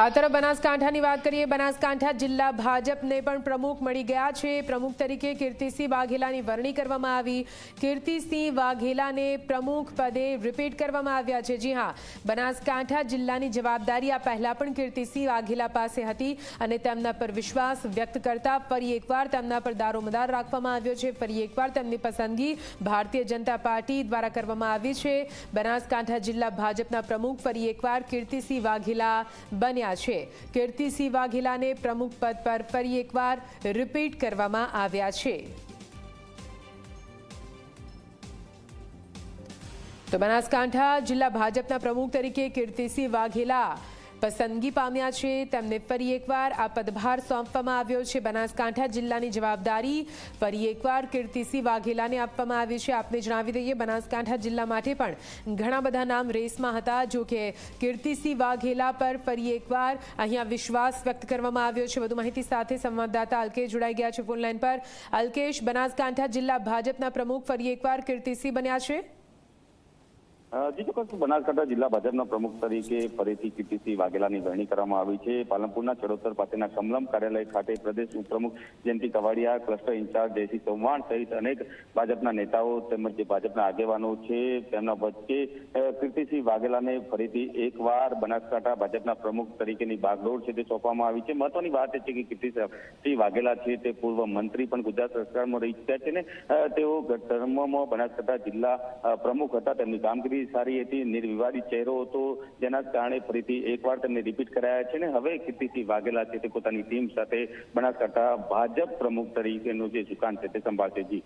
આ તરફ બનાસકાંઠાની વાત કરીએ, બનાસકાંઠા જિલ્લા ભાજપને પણ પ્રમુખ મળી ગયા છે. પ્રમુખ તરીકે કીર્તિસિંહ વાઘેલાની વરણી કરવામાં આવી. કીર્તિસિંહ વાઘેલાને પ્રમુખ પદે રિપીટ કરવામાં આવ્યા છે. જી હા, બનાસકાંઠા જિલ્લાની જવાબદારી આ પહેલા પણ કીર્તિસિંહ વાઘેલા પાસે હતી અને તેમના પર વિશ્વાસ વ્યક્ત કરતા ફરી એકવાર તેમના પર દારોમદાર રાખવામાં આવ્યો છે. ફરી એકવાર તેમની પસંદગી ભારતીય જનતા પાર્ટી દ્વારા કરવામાં આવી છે. બનાસકાંઠા જિલ્લા ભાજપના પ્રમુખ ફરી એકવાર કીર્તિસિંહ વાઘેલા બન્યા છે. કીર્તિસિંહ વાઘેલાને પ્રમુખ પદ પર ફરી એકવાર રિપીટ કરવામાં આવ્યા છે. તો બનાસકાંઠા જિલ્લા ભાજપના પ્રમુખ તરીકે કીર્તિસિંહ વાઘેલા પસંદગી પામ્યા છે. તેમને ફરી એકવાર આ પદભાર સોંપવામાં આવ્યો છે. બનાસકાંઠા જિલ્લાની જવાબદારી ફરી એકવાર કીર્તિસિંહ વાઘેલાને આપવામાં આવી છે. આપને જણાવી દઈએ, બનાસકાંઠા જિલ્લા માટે પણ ઘણા બધા નામ રેસમાં હતા. જો કે કીર્તિસિંહ વાઘેલા પર ફરી એકવાર અહીંયા વિશ્વાસ વ્યક્ત કરવામાં આવ્યો છે. વધુ માહિતી સાથે સંવાદદાતા અલ્કેશ જોડાઈ ગયા છે ફોનલાઈન પર. અલ્કેશ, બનાસકાંઠા જિલ્લા ભાજપના પ્રમુખ ફરી એકવાર કીર્તિસિંહ બન્યા છે. જી ચોક્કસ બનાસકાંઠા જિલ્લા ભાજપના પ્રમુખ તરીકે ફરીથી કીર્તિસિંહ વાઘેલાની વરણી કરવામાં આવી છે. પાલનપુરના ચડોતર પાસેના કમલમ કાર્યાલય ખાતે પ્રદેશ ઉપપ્રમુખ જયંતિ કવાડિયા, ક્લસ્ટર ઇન્ચાર્જ જયસિંહ ચૌહાણ સહિત અનેક ભાજપના નેતાઓ તેમજ જે ભાજપના આગેવાનો છે, તેમના વચ્ચે કીર્તિસિંહ વાઘેલાને ફરીથી એકવાર બનાસકાંઠા ભાજપના પ્રમુખ તરીકેની બાગડોળ છે તે સોંપવામાં આવી છે. મહત્વની વાત એ છે કે કીર્તિસિંહ વાઘેલા છે તે પૂર્વ મંત્રી પણ ગુજરાત સરકારમાં રહી ચૂક્યા છે ને તેઓ ધર્મમાં બનાસકાંઠા જિલ્લા પ્રમુખ હતા. તેમની સારી હતી, નિર્વિવાદી ચહેરો હતો. જેના કારણે ફરીથી એકવાર તેમને રિપીટ કરાયા છે ને હવે કીર્તિસિંહ વાઘેલા છે તે પોતાની ટીમ સાથે બનાસકાંઠા ભાજપ પ્રમુખ તરીકેનું જે સુકાન છે તે સંભાળશે. જી.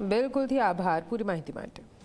બિલકુલથી આભાર, પૂરી માહિતી માટે.